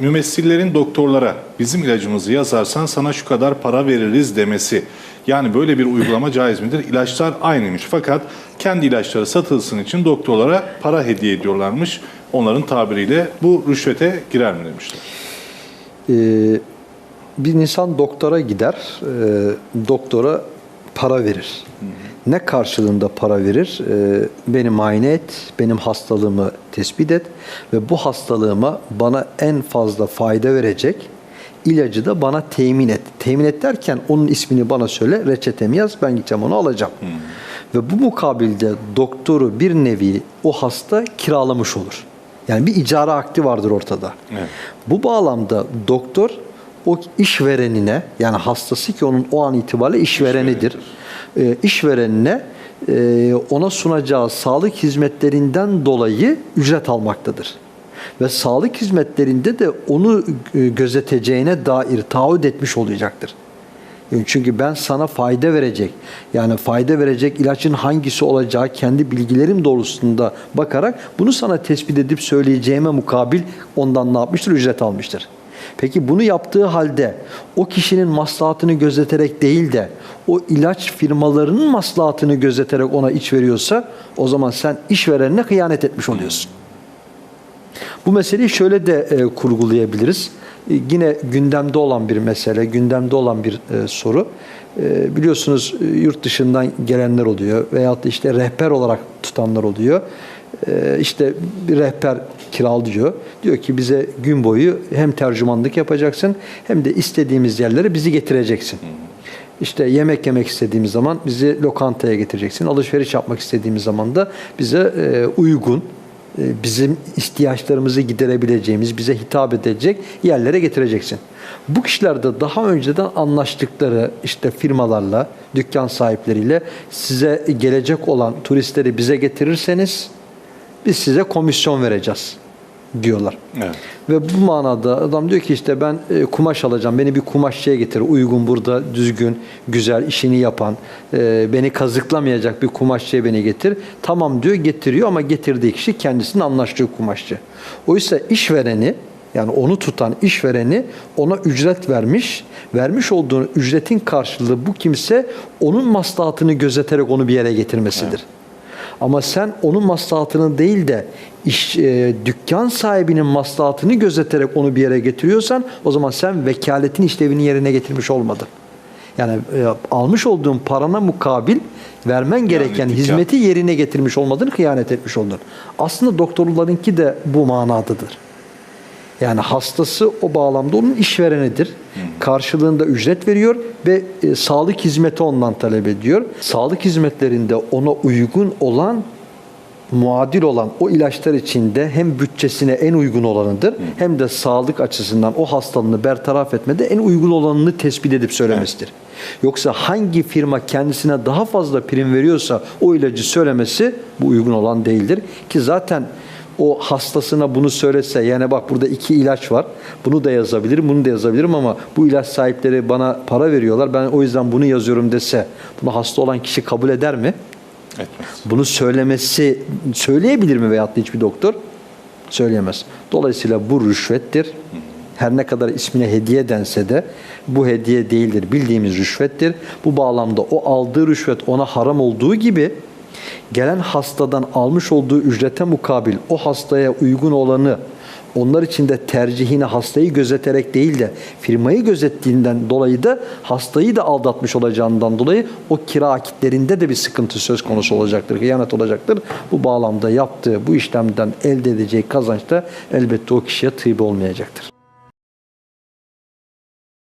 mümessillerin doktorlara bizim ilacımızı yazarsan sana şu kadar para veririz demesi. Yani böyle bir uygulama caiz midir? İlaçlar aynıymış fakat kendi ilaçları satılsın için doktorlara para hediye ediyorlarmış. Onların tabiriyle bu rüşvete girer mi demişler. Ee, bir insan doktora gider, e, doktora para verir. Ne karşılığında para verir? Ee, beni muayene et, benim hastalığımı tespit et ve bu hastalığıma bana en fazla fayda verecek ilacı da bana temin et. Temin et derken onun ismini bana söyle, reçetemi yaz, ben gideceğim onu alacağım. Ve bu mukabilde doktoru bir nevi o hasta kiralamış olur. Yani bir icara akti vardır ortada. Evet. Bu bağlamda doktor o işverenine yani hastası ki onun o an itibariyle işverenidir. E, işverenine e, ona sunacağı sağlık hizmetlerinden dolayı ücret almaktadır. Ve sağlık hizmetlerinde de onu e, gözeteceğine dair taahhüt etmiş olacaktır. Çünkü ben sana fayda verecek, yani fayda verecek ilacın hangisi olacağı kendi bilgilerim doğrultusunda bakarak bunu sana tespit edip söyleyeceğime mukabil ondan ne yapmıştır? Ücret almıştır. Peki bunu yaptığı halde o kişinin maslahatını gözeterek değil de o ilaç firmalarının maslahatını gözeterek ona iç veriyorsa o zaman sen işverenine hıyanet etmiş oluyorsun. Bu meseleyi şöyle de e, kurgulayabiliriz. E, yine gündemde olan bir mesele, gündemde olan bir e, soru. E, biliyorsunuz e, yurt dışından gelenler oluyor veyahut da işte rehber olarak tutanlar oluyor. E, işte bir rehber kiralıyor. Diyor ki bize gün boyu hem tercümanlık yapacaksın hem de istediğimiz yerlere bizi getireceksin. İşte yemek yemek istediğimiz zaman bizi lokantaya getireceksin. Alışveriş yapmak istediğimiz zaman da bize e, uygun, e, bizim ihtiyaçlarımızı giderebileceğimiz, bize hitap edecek yerlere getireceksin. Bu kişiler de daha önceden anlaştıkları işte firmalarla, dükkan sahipleriyle size gelecek olan turistleri bize getirirseniz biz size komisyon vereceğiz diyorlar. Evet. Ve bu manada adam diyor ki işte ben e, kumaş alacağım. Beni bir kumaşçıya getir. Uygun burada düzgün, güzel işini yapan, e, beni kazıklamayacak bir kumaşçıya beni getir. Tamam diyor getiriyor ama getirdiği kişi kendisinin anlaştığı kumaşçı. Oysa işvereni yani onu tutan işvereni ona ücret vermiş. Vermiş olduğu ücretin karşılığı bu kimse onun maslahatını gözeterek onu bir yere getirmesidir. Ama sen onun maslahatını değil de iş, e, dükkan sahibinin maslahatını gözeterek onu bir yere getiriyorsan o zaman sen vekaletin işlevini yerine getirmiş olmadın. Yani e, almış olduğun parana mukabil vermen gereken dükkan. hizmeti yerine getirmiş olmadın, hıyanet etmiş oldun. Aslında doktorlarınki de bu manadadır. Yani hastası o bağlamda onun işverenidir. Karşılığında ücret veriyor ve e, sağlık hizmeti ondan talep ediyor. Sağlık hizmetlerinde ona uygun olan muadil olan o ilaçlar içinde hem bütçesine en uygun olanıdır hem de sağlık açısından o hastalığını bertaraf etmede en uygun olanını tespit edip söylemesidir. Yoksa hangi firma kendisine daha fazla prim veriyorsa o ilacı söylemesi bu uygun olan değildir. Ki zaten o hastasına bunu söylese yani bak burada iki ilaç var. Bunu da yazabilirim, bunu da yazabilirim ama bu ilaç sahipleri bana para veriyorlar. Ben o yüzden bunu yazıyorum dese bunu hasta olan kişi kabul eder mi? Etmez. Bunu söylemesi söyleyebilir mi veyahut da hiçbir doktor? Söyleyemez. Dolayısıyla bu rüşvettir. Her ne kadar ismine hediye dense de bu hediye değildir. Bildiğimiz rüşvettir. Bu bağlamda o aldığı rüşvet ona haram olduğu gibi gelen hastadan almış olduğu ücrete mukabil o hastaya uygun olanı onlar için de tercihini hastayı gözeterek değil de firmayı gözettiğinden dolayı da hastayı da aldatmış olacağından dolayı o kira akitlerinde de bir sıkıntı söz konusu olacaktır, hıyanet olacaktır. Bu bağlamda yaptığı bu işlemden elde edeceği kazanç da elbette o kişiye tıybe olmayacaktır.